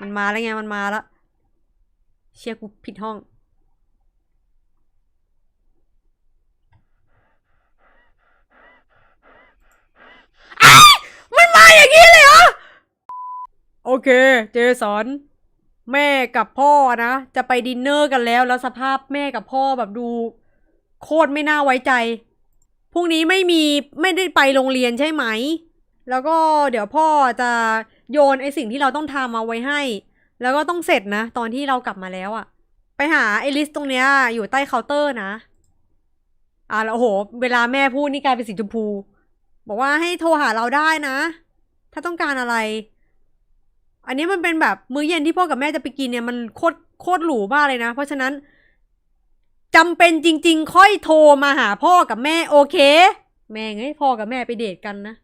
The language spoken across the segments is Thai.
มันมาแล้วไง มันมาแล้ว เชียร์กูผิดห้องอมันมาอย่างนี้เลยเหรอ โอเค เจสันแม่กับพ่อนะ จะไปดินเนอร์กันแล้ว แล้วสภาพแม่กับพ่อแบบดู โคตรไม่น่าไว้ใจ พรุ่งนี้ไม่มีไม่ได้ไปโรงเรียนใช่ไหม แล้วก็เดี๋ยวพ่อจะ โยนไอสิ่งที่เราต้องทำมาไว้ให้ แล้วก็ต้องเสร็จนะ ตอนที่เรากลับมาแล้วอะไปหาไอลิสต์ตรงเนี้ยอยู่ใต้เคาน์เตอร์นะ อ่าแล้วโอ้โห เวลาแม่พูดนี่กลายเป็นสีชมพู บอกว่าให้โทรหาเราได้นะ ถ้าต้องการอะไร อันนี้มันเป็นแบบมื้อเย็นที่พ่อกับแม่จะไปกินเนี่ยมันโคตรโคตรหรูมากเลยนะ เพราะฉะนั้นจำเป็นจริง ๆ ค่อยโทรมาหาพ่อกับแม่โอเค แม่ไงพ่อกับแม่ไปเดทกันนะ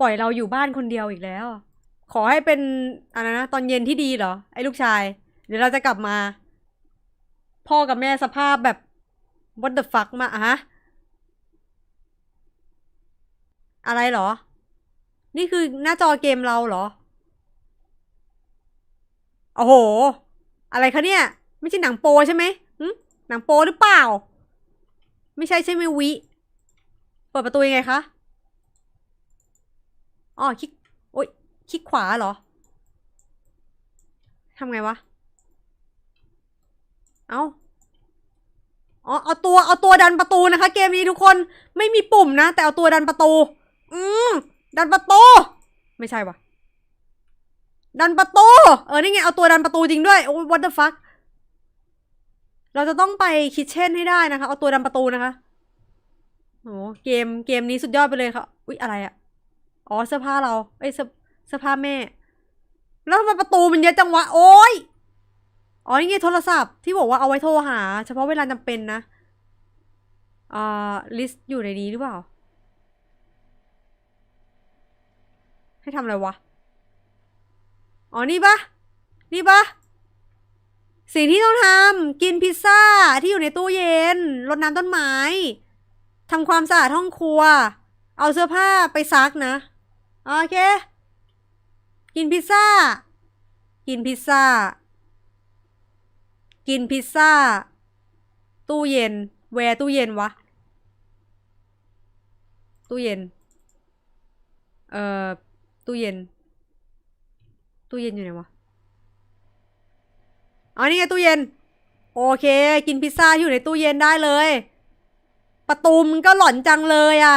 ปล่อยเราอยู่บ้านคนเดียวอีกแล้ว ขอให้เป็นอะไรนะตอนเย็นที่ดีเหรอ ไอ้ลูกชาย เดี๋ยวเราจะกลับมา พ่อกับแม่สภาพแบบ what the fuck มาอะฮะ อะไรเหรอ นี่คือหน้าจอเกมเราเหรอ โอ้โห อะไรคะเนี่ย ไม่ใช่หนังโปใช่ไหมหนังโปหรือเปล่า ไม่ใช่ใช่ไหมวิ เปิดประตูยังไงคะอ๋อคลิก คลิกขวาเหรอทำไงวะ เอาอ๋อ เอาตัวเอาตัวดันประตูนะคะ เกมนี้ทุกคนไม่มีปุ่มนะ แต่เอาตัวดันประตู อืมดันประตู ไม่ใช่วะดันประตู เออ นี่ไง เอาตัวดันประตูจริงด้วย โอ้ what the fuck เราจะต้องไปคิทเช่นให้ได้นะคะ เอาตัวดันประตูนะคะโอ้เกมเกมนี้สุดยอดไปเลยค่ะ อุ๊ย อะไรอะอ๋อ เสื้อผ้าเรา เอ้ยเสื้อ เสื้อผ้าแม่ แล้วทำไมประตูมันเยอะจังวะ โอ๊ยอ๋อนี่ไงโทรศัพท์ที่บอกว่าเอาไว้โทรหา เฉพาะเวลาจำเป็นนะอ่าลิสต์อยู่ในนี้หรือเปล่า ให้ทำอะไรวะ อ๋อนี่ปะนี่ปะสิ่งที่ต้องทำกินพิซซ่าที่อยู่ในตู้เย็นรดน้ำต้นไม้ทำความสะอาดห้องครัว เอาเสื้อผ้าไปซักนะ โอเค กินพิซซ่า กินพิซซ่า กินพิซซ่า ตู้เย็น แวร์ตู้เย็นวะ ตู้เย็น เอ่อ ตู้เย็น ตู้เย็นอยู่ไหนวะ อ๋อนี่ไงตู้เย็น โอเค กินพิซซ่าที่อยู่ในตู้เย็นได้เลย ประตูมันก็หล่อนจังเลยอะ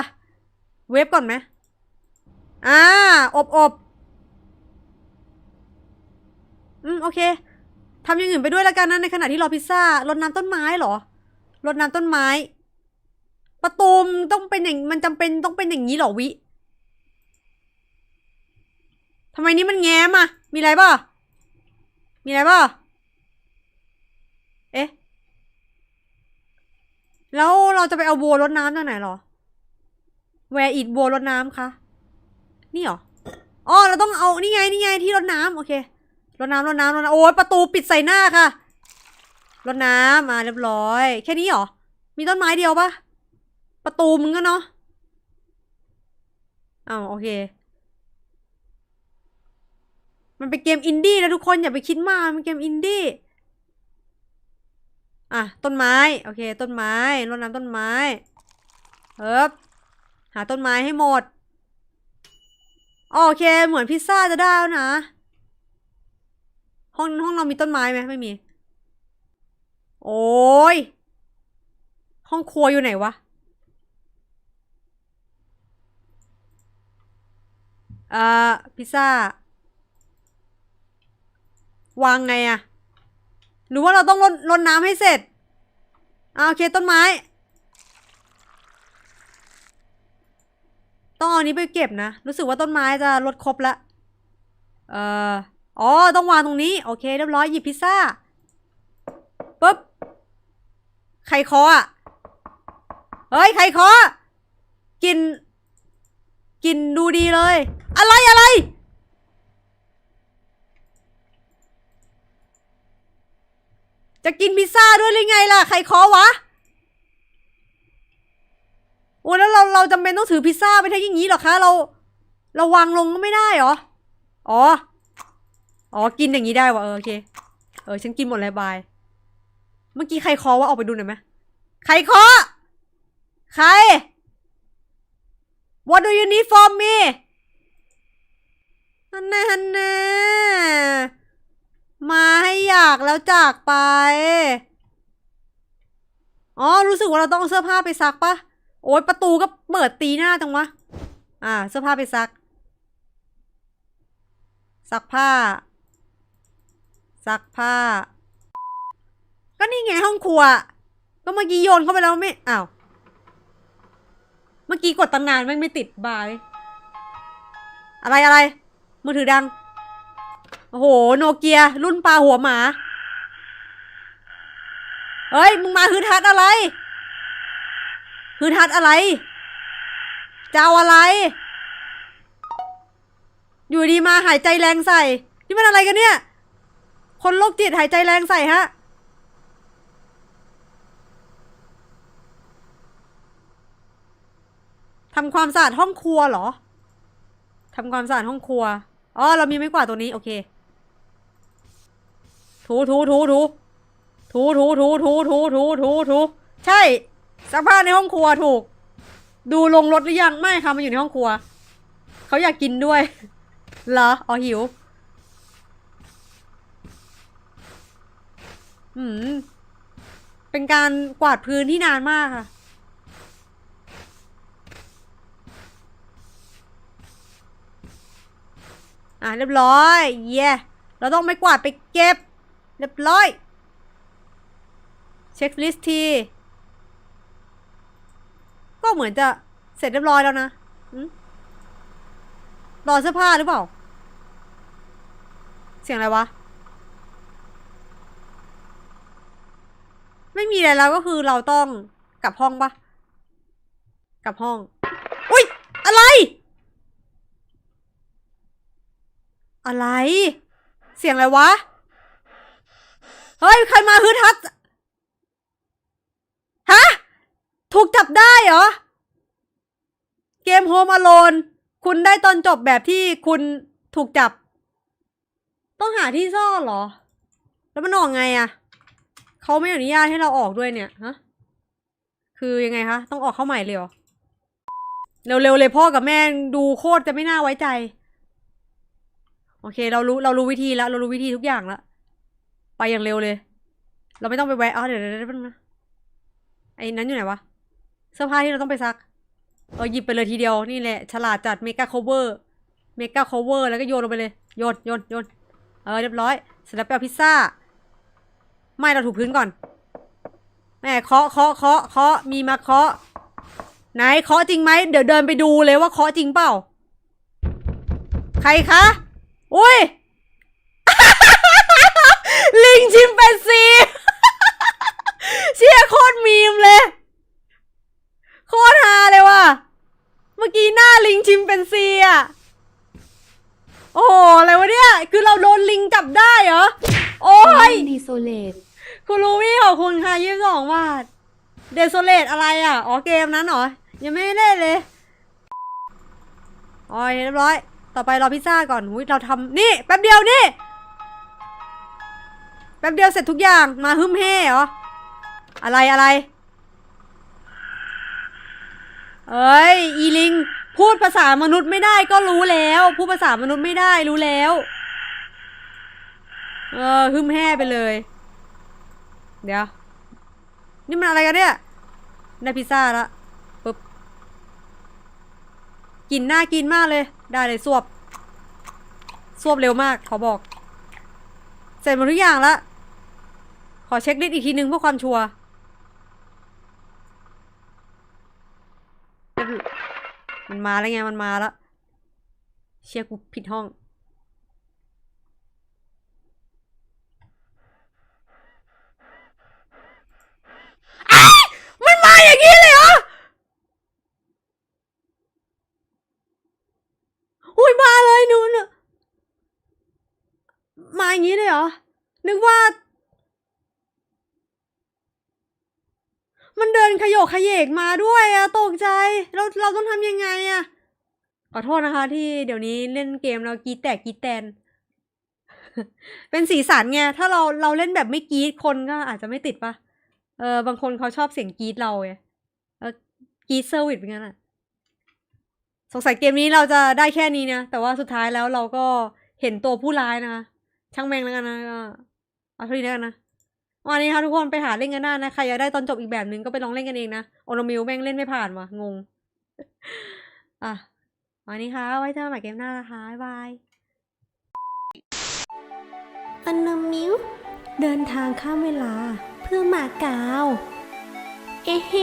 เวฟก่อนไหมอ่า อบอบ อืมโอเคทำอย่างอื่นไปด้วยแล้วกันนะในขณะที่รอพิซซ่ารดน้ำต้นไม้เหรอรดน้ำต้นไม้ ประตูมต้องเป็นอย่างมันจำเป็นต้องเป็นอย่างนี้เหรอวิทำไมนี่มันแง้มอะมีอะไรป่ะ มีอะไรป่ะ เอ๊ะ แล้วเราจะไปเอาบัวรดน้ำจากไหนเหรอ แวร์อิดบัวรดน้ำคะ นี่เหรอ อ๋อ เราต้องเอา นี่ไง นี่ไงที่รดน้ำโอเค รดน้ำรดน้ำรดน้ำโอ้ยประตูปิดใส่หน้าค่ะรดน้ำมาเรียบร้อย แค่นี้เหรอ มีต้นไม้เดียวปะประตูมึงก็เนาะอ้าวโอเค มันเป็นเกมอินดี้นะทุกคนอย่าไปคิดมากมันเกมอินดี้อะต้นไม้โอเค ต้นไม้รดน้ำต้นไม้เฮ้บหาต้นไม้ให้หมด โอเค เหมือนพิซซ่าจะได้แล้วนะ ห้องห้องเรามีต้นไม้ไหมไม่มี โอ้ย ห้องครัวอยู่ไหนวะเอ่อพิซซ่า วางไงอะหรือว่าเราต้องรดรดน้ำให้เสร็จอาโอเคต้นไม้ ต้องเอาอันนี้ไปเก็บนะ รู้สึกว่าต้นไม้จะลดครบแล้วเอ่อ อ๋อ ต้องวางตรงนี้ โอเค เรียบร้อยหยิบพิซซ่าปุ๊บใครเคาะอะ เฮ้ยใครเคาะกิน กินดูดีเลย อะไรอะไร จะกินพิซซ่าด้วยหรือไงล่ะใครเคาะวะโอ้แล้วเราเราจำเป็นต้องถือพิซซ่าไปทั้งอย่างนี้หรอคะ เรา เราวางลงก็ไม่ได้เหรอ อ๋อ อ๋อ กินอย่างนี้ได้วะเออโอเค เออ ฉันกินหมดเลยบาย เมื่อกี้ใครคอว่าออกไปดูหน่อยไหมใครคอใคร What do you need from me ฮันแน่ฮันแน่มาให้อยากแล้วจากไป อ๋อ รู้สึกว่าเราต้องเอาเสื้อผ้าไปซักปะโอ๊ยประตูก็เปิดตีหน้าจังวะ อ่า เสื้อผ้าไปซัก ซักผ้า ซักผ้า ก็นี่ไงห้องครัว ก็เมื่อกี้โยนเข้าไปแล้วไม่อ้าว เมื่อกี้กดตั้งนานแม่งไม่ติดบาย อะไรอะไร มือถือดัง โอ้โห โนเกีย รุ่นปลาหัวหมา เฮ้ย มึงมาฮือทัดอะไรฮือทัดอะไรจะเอาอะไร อยู่ดีมาหายใจแรงใส่ นี่มันอะไรกันเนี่ย คนโรคจิตหายใจแรงใส่ฮะ ทำความสะอาดห้องครัวเหรอ ทำความสะอาดห้องครัว อ๋อ เรามีไม้กว่าตัวนี้ โอเค ถูถูถูถูถูถูถูถูถูถูถูถูใช่ซักผ้าในห้องครัวถูก ดูลงรถหรือยัง ไม่ค่ะ มันอยู่ในห้องครัว เขาอยากกินด้วย เหรอ อ๋อหิว อืม เป็นการกวาดพื้นที่นานมากค่ะ อะเรียบร้อย เย่เราต้องไม่กวาดไปเก็บ เรียบร้อย เช็คลิสต์ที ก็เหมือนจะเสร็จเรียบร้อยแล้วนะรอเสื้อผ้าหรือเปล่า เสียงอะไรวะ ม่มีอะไรแล้วก็คือเราต้องกลับห้องปะกลับห้อง อุ้ยอะไร อะไร เสียงอะไรวะ เฮ้ย ใครมาฮึดฮัดฮะ ถูกจับได้เหรอ เกมโฮมอ l o นคุณได้ตอนจบแบบที่คุณถูกจับ ต้องหาที่ซ่อนเหรอ แล้วมันออกไงอะ เขาไม่อนุญาตให้เราออกด้วยเนี่ยฮะคือยังไงคะต้องออกเข้าใหม่เลยเหรอเร็วๆเลยพ่อกับแม่ดูโคตรจะไม่น่าไว้ใจ โอเค เรารู้เรารู้วิธีแล้ว เรารู้วิธีทุกอย่างแล้วไปอย่างเร็วเลย เราไม่ต้องไปแวะอ๋อเดี๋ยวเดี๋ยวนะไอ้นั้นอยู่ไหนวะเสื้อผ้าที่เราต้องไปซักเออหยิบไปเลยทีเดียวนี่แหละ ฉลาดจัดเมกาโคเวอร์เมกาโคเวอร์แล้วก็โยนลงไปเลยโยนโยนโยนเออเรียบร้อยเสร็จแล้วไปเอาพิซซ่า ไม่เราถูพื้นก่อน แม่เคาะเคาะเคาะเคาะมีมาเคาะ ไหนเคาะจริงไหมเดี๋ยวเดินไปดูเลยว่าเคาะจริงเปล่า ใครคะ อุ้ย ลิงชิมแปนซีเชี่ยโคตรมีมเลย โคตรฮาเลยว่ะ เมื่อกี้หน้าลิงชิมแปนซีอะโอ้โห อะไรวะเนี่ย คือเราโดนลิงจับได้เหรอ โอ้ยดีโซเลต คุณลูวี่ขอบคุณค่ะยี่สิบสองบาทเดโซเลตอะไรอะ อ๋อเกมนั้นเหรอ ยังไม่ได้เลยอ๋อเรียบร้อย ต่อไปรอพิซซ่าก่อนอุ้ยเราทำนี่แป๊บเดียวนี่ แป๊บเดียวเสร็จทุกอย่าง มาฮึมเฮ่เหรอ อะไรอะไร เอ้ย อีลิง พูดภาษามนุษย์ไม่ได้ก็รู้แล้ว พูดภาษามนุษย์ไม่ได้รู้แล้ว เออฮึมแห่ไปเลย เดี๋ยว นี่มันอะไรกันเนี่ย ได้พิซซ่าละปึ๊บกินน่ากินมากเลย ได้เลยสวบสวบเร็วมาก ขอบอก เสร็จหมดทุกอย่างละ ขอเช็คลิสต์อีกทีนึงเพื่อความชัวร์มันมาแล้วไง มันมาแล้ว เชียร์กูผิดห้อง มันมาอย่างนี้เลยเหรอ อุ้ยมาเลยหนูนมา อย่างนี้เลยเหรอ นึกว่า มันเดินขยโยขยเยกมาด้วยอะตกใจ เราเราต้องทำยังไงอะขอโทษนะคะ ที่เดี๋ยวนี้เล่นเกมแล้วกรีดแตกกีแตน เป็นสีสันไง ถ้าเราเราเล่นแบบไม่กีดคนก็อาจจะไม่ติดปะเออบางคนเขาชอบเสียงกีดเราไงเออกีดเซอร์วิสเป็นงั้นอะสงสัยเกมนี้เราจะได้แค่นี้นะ แต่ว่าสุดท้ายแล้วเราก็เห็นตัวผู้ร้ายนะคะ ช่างแม่งแล้วกันนะก็เอาเท่านี้แล้วกันนะวันนี้ครับทุกคนไปหาเล่นกันได้นะใครอยากได้ตอนจบอีกแบบหนึ่งก็ไปลองเล่นกันเองนะโอโนมิวแม่งเล่นไม่ผ่านว่ะงง อะวันนี้ค่ะไว้เจอกันใหม่เกมหน้านะคะบ๊ายบายอันนมิวเดินทางข้ามเวลาเพื่อมาเกาว เอะเฮ